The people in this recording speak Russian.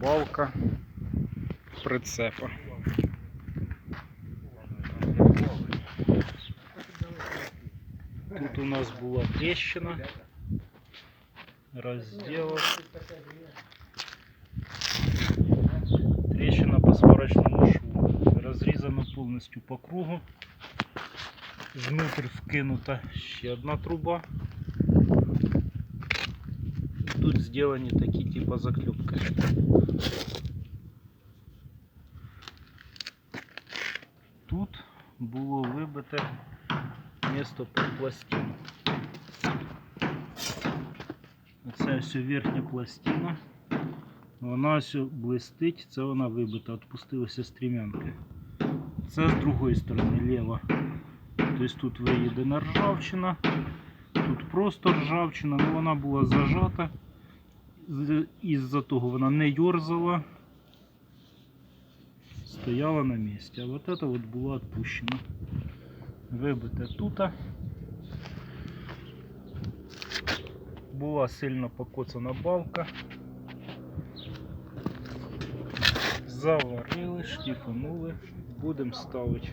балка прицепа. Тут у нас була трещина. Раздел. Трещина по сварочному шву. Разрізано повністю по кругу. Внутрь вкинута ще одна труба Тут сделаны такие типа заклепки. Тут було вибите місто під пластину. Оце ось верхня пластина. Вона ось блистить, це вона вибита, відпустилася стрімянки. Це з другої сторони ліва. Тобто тут виїдена ржавчина, тут просто ржавчина, але вона була зажата. Із-за того вона не йорзала, стояла на місці. А вот это вот було відпущено. Вибите тут. Була сильно покоцана балка. Заварили, шліфанули. Будемо ставити